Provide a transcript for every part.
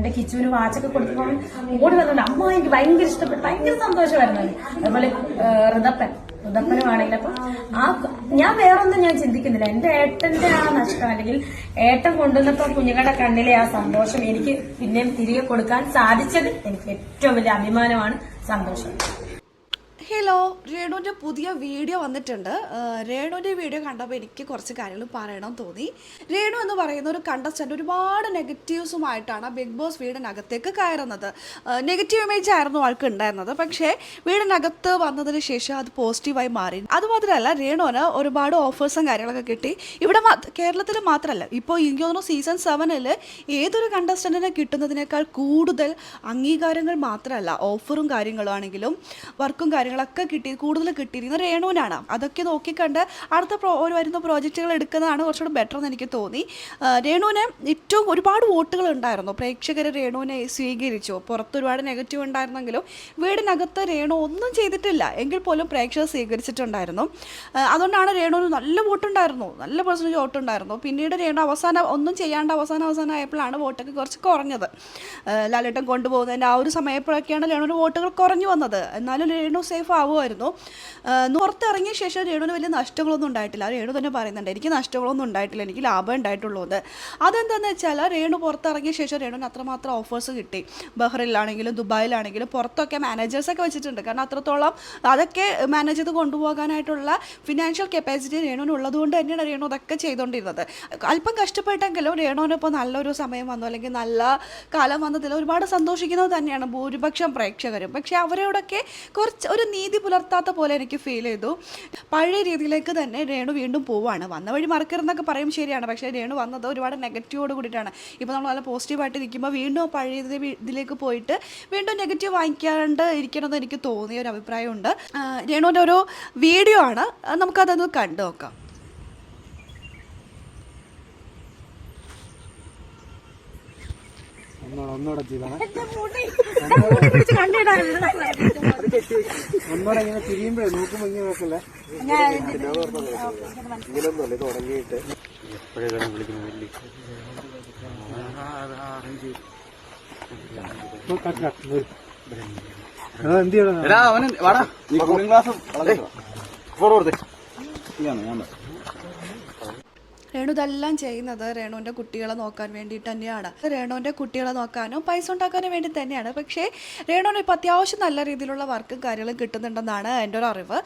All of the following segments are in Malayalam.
എന്റെ കിച്ചുവിന് വാച്ചൊക്കെ കൊടുത്തപ്പോൾ ഓടി വന്നിട്ടുണ്ട്. അമ്മ എനിക്ക് ഭയങ്കര ഇഷ്ടപ്പെട്ടു. ഭയങ്കര സന്തോഷമായിരുന്നു. അതുപോലെ ഋതപ്പൻ. ഋതപ്പൻ ഋതപ്പനുമാണെങ്കിൽ അപ്പൊ ആ ഞാൻ വേറൊന്നും ഞാൻ ചിന്തിക്കുന്നില്ല. എന്റെ ഏട്ടന്റെ ആ നഷ്ടം അല്ലെങ്കിൽ ഏട്ടൻ കൊണ്ടുവന്നപ്പോ കുഞ്ഞുങ്ങളുടെ കണ്ണിലെ ആ സന്തോഷം എനിക്ക് പിന്നെയും തിരികെ കൊടുക്കാൻ സാധിച്ചത് എനിക്ക് ഏറ്റവും വലിയ അഭിമാനമാണ് സന്തോഷം. ഹലോ രേണുവിന്റെ പുതിയ വീഡിയോ വന്നിട്ടുണ്ട്. രേണുവിന്റെ വീഡിയോ കണ്ടപ്പോൾ എനിക്ക് കുറച്ച് കാര്യങ്ങൾ പറയണമെന്ന് തോന്നി. രേണു എന്ന് പറയുന്ന ഒരു കണ്ടസ്റ്റന്റ് ഒരുപാട് നെഗറ്റീവ്സുമായിട്ടാണ് ബിഗ് ബോസ് വീടിനകത്തേക്ക് കയറുന്നത്. നെഗറ്റീവ് ഇമേജ് ആയിരുന്നു ആൾക്ക് ഉണ്ടായിരുന്നത്. പക്ഷേ വീടിനകത്ത് വന്നതിന് ശേഷം അത് പോസിറ്റീവായി മാറി. അതുമാത്രമല്ല രേണുവിന് ഒരുപാട് ഓഫേഴ്സും കാര്യങ്ങളൊക്കെ കിട്ടി. ഇവിടെ കേരളത്തിൽ മാത്രമല്ല ഇപ്പോൾ എനിക്ക് തോന്നുന്നു സീസൺ സെവനിൽ ഏതൊരു കണ്ടസ്റ്റന്റിനെ കിട്ടുന്നതിനേക്കാൾ കൂടുതൽ അംഗീകാരങ്ങൾ മാത്രമല്ല ഓഫറും കാര്യങ്ങളും ആണെങ്കിലും വർക്കും കാര്യങ്ങളൊക്കെ കിട്ടി കൂടുതൽ കിട്ടിയിരുന്നു രേണുവിനാണ്. അതൊക്കെ നോക്കിക്കണ്ട് അടുത്ത പ്രോ വരുന്ന പ്രോജക്റ്റുകൾ എടുക്കുന്നതാണ് കുറച്ചുകൂടി ബെറ്റർ എന്ന് എനിക്ക് തോന്നി. രേണുവിന് ഏറ്റവും ഒരുപാട് വോട്ടുകൾ ഉണ്ടായിരുന്നു. പ്രേക്ഷകർ രേണുവിനെ സ്വീകരിച്ചു. പുറത്ത് ഒരുപാട് നെഗറ്റീവ് ഉണ്ടായിരുന്നെങ്കിലും വീടിനകത്ത് രേണു ഒന്നും ചെയ്തിട്ടില്ല. എങ്കിൽ പോലും പ്രേക്ഷകർ സ്വീകരിച്ചിട്ടുണ്ടായിരുന്നു. അതുകൊണ്ടാണ് രേണുവിന് നല്ല വോട്ടുണ്ടായിരുന്നു. നല്ല പെർസെന്റേജ് വോട്ടുണ്ടായിരുന്നു. പിന്നീട് രേണു അവസാനം ഒന്നും ചെയ്യാണ്ട് അവസാനം അവസാനം ആയപ്പോഴാണ് വോട്ടൊക്കെ കുറച്ച് കുറഞ്ഞത്. ലാലേട്ടൻ കൊണ്ടുപോകുന്നതിന്റെ ആ ഒരു സമയപ്പോഴൊക്കെയാണ് രേണുവിന് വോട്ടുകൾ കുറഞ്ഞു വന്നത്. എന്നാലും രേണു സേഫ് ആവുമായിരുന്നു നോർത്ത് പുറത്തിറങ്ങിയ ശേഷം രേണുവിന് വലിയ നഷ്ടങ്ങളൊന്നും ഉണ്ടായിട്ടില്ല. രേണു തന്നെ പറയുന്നുണ്ട് എനിക്ക് നഷ്ടങ്ങളൊന്നും ഉണ്ടായിട്ടില്ല. എനിക്ക് ലാഭം ഉണ്ടായിട്ടുള്ളൂ എന്ന്. അതെന്താണെന്ന് വെച്ചാൽ രേണു പുറത്തിറങ്ങിയ ശേഷം രേണുവിന് അത്രമാത്രം ഓഫേഴ്സ് കിട്ടി. ബഹ്റിലാണെങ്കിലും ദുബായിലാണെങ്കിലും പുറത്തൊക്കെ മാനേജേഴ്സൊക്കെ വെച്ചിട്ടുണ്ട്. കാരണം അത്രത്തോളം അതൊക്കെ മാനേജ് ചെയ്ത് കൊണ്ടുപോകാനായിട്ടുള്ള ഫിനാൻഷ്യൽ കപ്പാസിറ്റി രേണുവിന് ഉള്ളതുകൊണ്ട് തന്നെയാണ് രേണു അതൊക്കെ ചെയ്തുകൊണ്ടിരുന്നത്. അല്പം കഷ്ടപ്പെട്ടെങ്കിലും രേണുവിന് ഇപ്പോൾ നല്ലൊരു സമയം വന്നു. അല്ലെങ്കിൽ നല്ല കാലം വന്നതിൽ ഒരുപാട് സന്തോഷിക്കുന്നത് തന്നെയാണ് ഭൂരിപക്ഷം പ്രേക്ഷകരും. പക്ഷേ അവരോടൊക്കെ കുറച്ച് ഒരു നീതി പുലർത്താത്ത പോലെ എനിക്ക് ഫീൽ ചെയ്തു. പഴയ രീതിയിലേക്ക് തന്നെ രേണു വീണ്ടും പോവാണ് വന്ന വഴി മറക്കരുതെന്നൊക്കെ പറയും ശരിയാണ്. പക്ഷേ രേണു വന്നത് ഒരുപാട് നെഗറ്റീവോട് കൂടിയിട്ടാണ്. ഇപ്പോൾ നമ്മൾ നല്ല പോസിറ്റീവായിട്ട് നിൽക്കുമ്പോൾ വീണ്ടും പഴയ ഇത് ഇതിലേക്ക് പോയിട്ട് വീണ്ടും നെഗറ്റീവ് വാങ്ങിക്കാണ്ട് ഇരിക്കണമെന്ന് എനിക്ക് തോന്നിയ ഒരു അഭിപ്രായമുണ്ട്. രേണുവിന്റെ ഒരു വീഡിയോ ആണ്. നമുക്കതൊന്ന് കണ്ടു നോക്കാം. ഒന്നൂടെ ഒന്നൂടെ ചെയ്താണ്. ഒന്നോടെ ഇങ്ങനെ തിരിയുമ്പോഴേ നോക്കുമ്പോ ഇങ്ങനെ നോക്കല്ലേ? ഇങ്ങനൊന്നുമല്ല ഇത് ഉടങ്ങിയിട്ട് എപ്പോഴേതാണ് വിളിക്കുന്നത് വലിയ? എന്ത് ചെയ്യണം? അവന് വാടാ. നീ കൂളിംഗ് ഗ്ലാസ് ഫോട്ടോ കൊടുത്തേ ഞാൻ രേണു ഇതെല്ലാം ചെയ്യുന്നത് രേണുവിന്റെ കുട്ടികളെ നോക്കാൻ വേണ്ടിയിട്ട് തന്നെയാണ്. രേണുവിന്റെ കുട്ടികളെ നോക്കാനും പൈസ ഉണ്ടാക്കാനും വേണ്ടി തന്നെയാണ്. പക്ഷേ രേണുവിന് ഇപ്പോൾ അത്യാവശ്യം നല്ല രീതിയിലുള്ള വർക്കും കാര്യങ്ങളും കിട്ടുന്നുണ്ടെന്നാണ് എന്റെ ഒരു അറിവ്.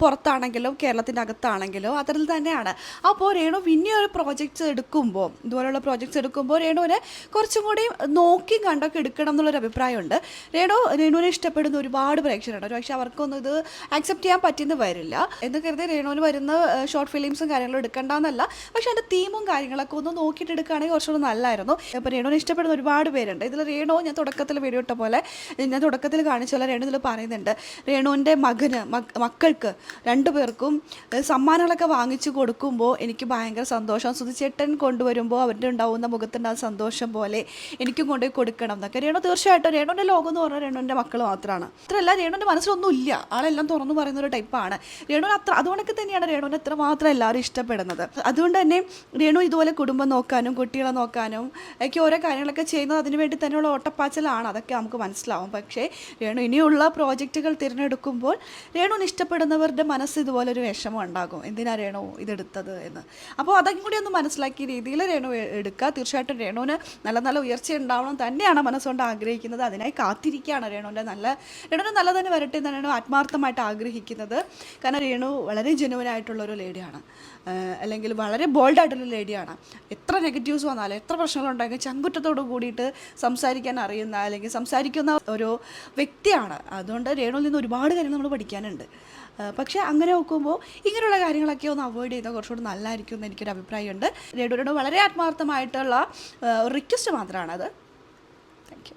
പുറത്താണെങ്കിലും കേരളത്തിന്റെ അകത്താണെങ്കിലും അത്തരത്തിൽ തന്നെയാണ്. അപ്പോൾ രേണു പിന്നെ ഒരു പ്രോജക്റ്റ്സ് എടുക്കുമ്പോൾ ഇതുപോലെയുള്ള പ്രോജക്റ്റ്സ് എടുക്കുമ്പോൾ രേണുവിനെ കുറച്ചും കൂടി നോക്കി കണ്ടൊക്കെ എടുക്കണം എന്നുള്ളൊരു അഭിപ്രായമുണ്ട്. രേണു രേണുവിനെ ഇഷ്ടപ്പെടുന്ന ഒരുപാട് പ്രേക്ഷകരുണ്ട്. ഒരു പക്ഷേ അവർക്കൊന്നും ഇത് ആക്സെപ്റ്റ് ചെയ്യാൻ പറ്റിയെന്ന് വരില്ല. എന്ന് കരുതി രേണുവിന് വരുന്ന ഷോർട്ട് ഫിലിംസും കാര്യങ്ങളും എടുക്കണ്ടെന്നല്ല. പക്ഷേ അതിന്റെ തീമും കാര്യങ്ങളൊക്കെ ഒന്ന് നോക്കിയിട്ട് എടുക്കുകയാണെങ്കിൽ കുറച്ചുകൂടെ നല്ലായിരുന്നു ഇപ്പോൾ രേണുവിനെ ഇഷ്ടപ്പെടുന്ന ഒരുപാട് പേരുണ്ട്. ഇതിൽ രേണു ഞാൻ തുടക്കത്തിൽ വീഡിയോ ഇട്ട പോലെ ഞാൻ തുടക്കത്തിൽ കാണിച്ച പോലെ രേണു ഇതിൽ പറയുന്നുണ്ട്. രേണുവിന്റെ മകന് മക്കൾക്ക് രണ്ടു പേർക്കും സമ്മാനങ്ങളൊക്കെ വാങ്ങിച്ചു കൊടുക്കുമ്പോൾ എനിക്ക് ഭയങ്കര സന്തോഷം. സുധിച്ചേട്ടൻ കൊണ്ടുവരുമ്പോൾ അവരുടെ ഉണ്ടാവുന്ന മുഖത്തുണ്ടാകുന്ന സന്തോഷം പോലെ എനിക്കും കൊണ്ടുപോയി കൊടുക്കണം എന്നൊക്കെ രേണു തീർച്ചയായിട്ടും രേണുവിന്റെ ലോകം എന്ന് പറഞ്ഞാൽ രേണുവിന്റെ മക്കൾ മാത്രമാണ്. അത്രയല്ല മനസ്സിലൊന്നും ഇല്ല ആളെല്ലാം തുറന്നു പറയുന്ന ഒരു ടൈപ്പാണ് രേണുവിന് അത്ര അതുകൊണ്ടൊക്കെ തന്നെയാണ് രേണുവിനെ എത്ര മാത്രം എല്ലാവരും ഇഷ്ടപ്പെടുന്നത്. അതുകൊണ്ട് രേണു ഇതുപോലെ കുടുംബം നോക്കാനും കുട്ടികളെ നോക്കാനും ഒക്കെ ഓരോ കാര്യങ്ങളൊക്കെ ചെയ്യുന്നത് അതിന് വേണ്ടി തന്നെയുള്ള ഓട്ടപ്പാച്ചലാണ്. അതൊക്കെ നമുക്ക് മനസ്സിലാവും. പക്ഷേ രേണു ഇനിയുള്ള പ്രോജക്റ്റുകൾ തിരഞ്ഞെടുക്കുമ്പോൾ രേണുവിന് ഇഷ്ടപ്പെടുന്നവരുടെ മനസ്സ് ഇതുപോലെ ഒരു വിഷമം ഉണ്ടാകും. എന്തിനാ രേണു ഇതെടുത്തത് എന്ന്. അപ്പോൾ അതൊക്കെ കൂടി ഒന്ന് മനസ്സിലാക്കിയ രീതിയിൽ രേണു എടുക്കുക. തീർച്ചയായിട്ടും രേണുവിന് നല്ല നല്ല ഉയർച്ച ഉണ്ടാവണം തന്നെയാണ് മനസ്സുകൊണ്ട് ആഗ്രഹിക്കുന്നത്. അതിനായി കാത്തിരിക്കുകയാണ് രേണുവിന്റെ നല്ല രേണുവിന് നല്ല തന്നെ വരട്ടെ എന്നാണ് ആത്മാർത്ഥമായിട്ട് ആഗ്രഹിക്കുന്നത്. കാരണം രേണു വളരെ ജനുവനായിട്ടുള്ള ഒരു ലേഡിയാണ്. അല്ലെങ്കിൽ വളരെ ബോൾഡായിട്ടുള്ള ലേഡിയാണ്. എത്ര നെഗറ്റീവ്സ് വന്നാലും എത്ര പ്രശ്നങ്ങളുണ്ടെങ്കിൽ ചങ്കുറ്റത്തോട് കൂടിയിട്ട് സംസാരിക്കാൻ അറിയുന്ന അല്ലെങ്കിൽ സംസാരിക്കുന്ന ഒരു വ്യക്തിയാണ്. അതുകൊണ്ട് രേണുവിൽ നിന്ന് ഒരുപാട് കാര്യങ്ങൾ നമ്മൾ പഠിക്കാനുണ്ട്. പക്ഷേ അങ്ങനെ നോക്കുമ്പോൾ ഇങ്ങനെയുള്ള കാര്യങ്ങളൊക്കെ ഒന്ന് അവോയ്ഡ് ചെയ്താൽ കുറച്ചുകൂടി നല്ലതായിരിക്കും എന്ന് എനിക്കൊരു അഭിപ്രായമുണ്ട്. രേണുവിനോട് വളരെ ആത്മാർത്ഥമായിട്ടുള്ള റിക്വസ്റ്റ് മാത്രമാണത്. Thank you.